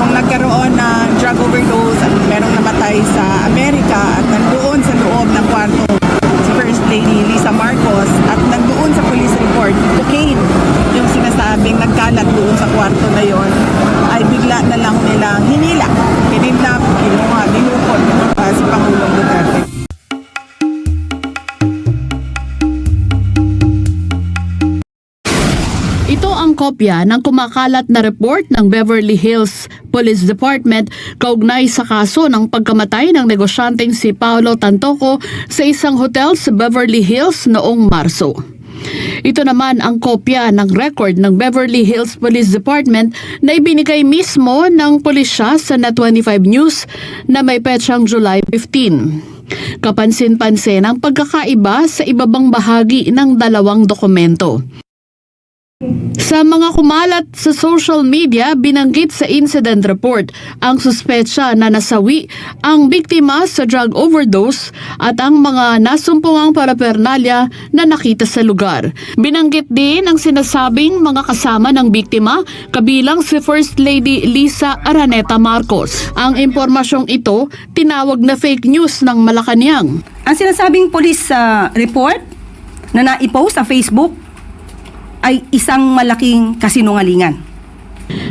nung nagkaroon ng drug overdose at merong namatay sa Amerika at nandoon sa loob ng kwarto si First Lady Lisa Marcos Ito ang kopya ng kumakalat na report ng Beverly Hills Police Department kaugnay sa kaso ng pagkamatay ng negosyanteng si Paolo Tantoco sa isang hotel sa Beverly Hills noong Marso. Ito naman ang kopya ng record ng Beverly Hills Police Department na ibinigay mismo ng pulisya sa Net25 News na may petsang July 15. Kapansin-pansin ang pagkakaiba sa ibabang bahagi ng dalawang dokumento. Sa mga kumalat sa social media, binanggit sa incident report ang suspetsya na nasawi ang biktima sa drug overdose at ang mga nasumpungang parapernalya na nakita sa lugar. Binanggit din ang sinasabing mga kasama ng biktima kabilang si First Lady Lisa Araneta Marcos. Ang impormasyong ito tinawag na fake news ng Malacanang. Ang sinasabing police ah, report na naipost sa Facebook ay isang malaking kasinungalingan.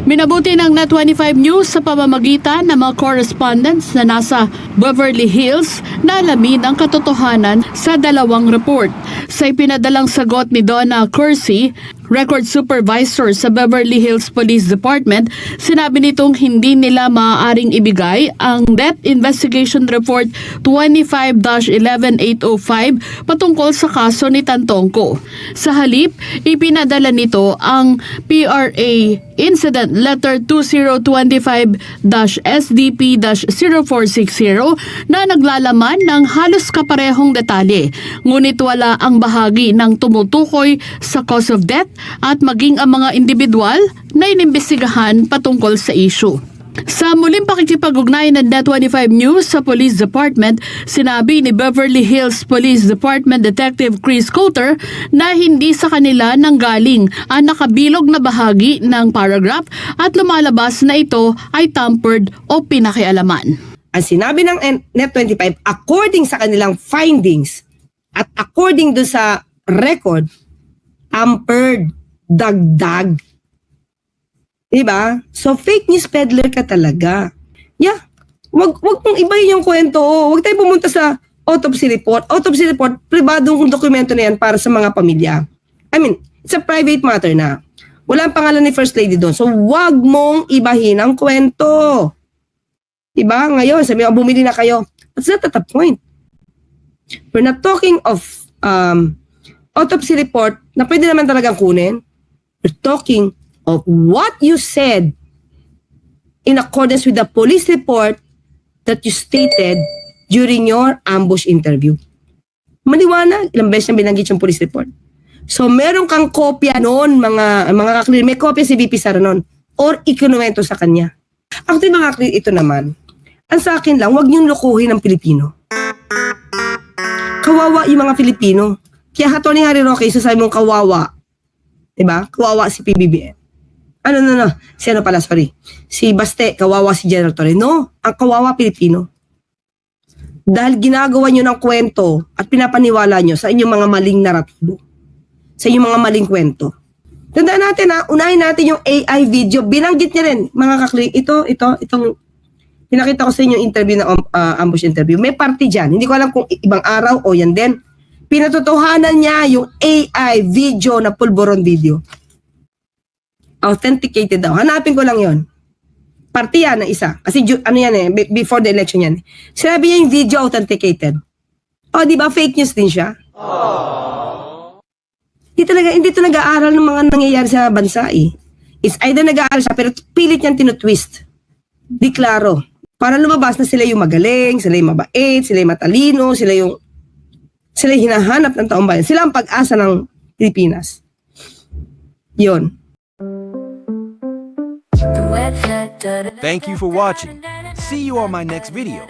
Minabuti ng Net25 News sa pamamagitan ng mga correspondents na nasa Beverly Hills na alamin ang katotohanan sa dalawang report. Sa ipinadalang sagot ni Donna Kersey, record supervisor sa Beverly Hills Police Department, sinabi nitong hindi nila maaaring ibigay ang Death Investigation Report 25-11805 patungkol sa kaso ni Tantongko. Sa halip, ipinadala nito ang PRA Incident Letter 2025-SDP-0460 na naglalaman ng halos kaparehong detalye. Ngunit wala ang bahagi ng tumutukoy sa cause of death at maging ang mga individual na inimbestigahan patungkol sa issue. Sa muling pakikipag-ugnay ng Net25 News sa Police Department, sinabi ni Beverly Hills Police Department Detective Chris Coulter na hindi sa kanila nanggaling ang nakabilog na bahagi ng paragraph at lumalabas na ito ay tampered o pinakialaman. ang sinabi ng N- Net25, according sa kanilang findings at according do sa record, tampered, dagdag. Diba? So, fake news peddler ka talaga. Yeah. Wag, wag mong ibahin yung kwento. Wag tayo pumunta sa autopsy report. Autopsy report, pribadong dokumento na yan para sa mga pamilya. I mean, it's a private matter na. Wala ang pangalan ni First Lady doon. So, wag mong ibahin ang kwento. Diba? Ngayon, sabi mo, bumili na kayo. That's not at the point. We're not talking of um, autopsy report na pwede naman talagang kunin. We're talking of what you said in accordance with the police report that you stated during your ambush interview. Maliwanag, ilang beses na binanggit yung police report. So, meron kang kopya noon, mga, mga kaklir. May kopya si VP Sara noon. Or ikinuwento sa kanya. Actually, mga kaklir, ito naman. Ang sa akin lang, wag niyong lokohin ng Pilipino. Kawawa yung mga Pilipino. Kaya hato ni Harry Roque, sasabi mong kawawa. Diba? Kawawa si PBBM. Ano, no, no. Si ano pala, sorry. Si Baste, kawawa si General Torre. No, ang kawawa Pilipino. Dahil ginagawa nyo ng kwento at pinapaniwala nyo sa inyong mga maling naratibo. Sa inyong mga maling kwento. Tandaan natin ha, unahin natin yung AI video. Binanggit niya rin, mga kakli, ito, ito, itong pinakita ko sa inyo yung interview na uh, ambush interview. May party dyan. Hindi ko alam kung ibang araw o yan din. Pinatotohanan niya yung AI video na pulburon video. Authenticated daw. Hanapin ko lang yon. Party yan na isa. Kasi ano yan eh, be- before the election yan. Sinabi niya yung video authenticated. O, di ba fake news din siya? Hindi talaga, hindi ito nag-aaral ng mga nangyayari sa bansa eh. It's either nag-aaral siya, pero pilit niyang tinutwist. Di klaro. Para lumabas na sila yung magaling, sila yung mabait, sila yung matalino, sila yung sila hinahanap ng taong bayan. Sila ang pag-asa ng Pilipinas. Yon. Thank you for watching. See you on my next video.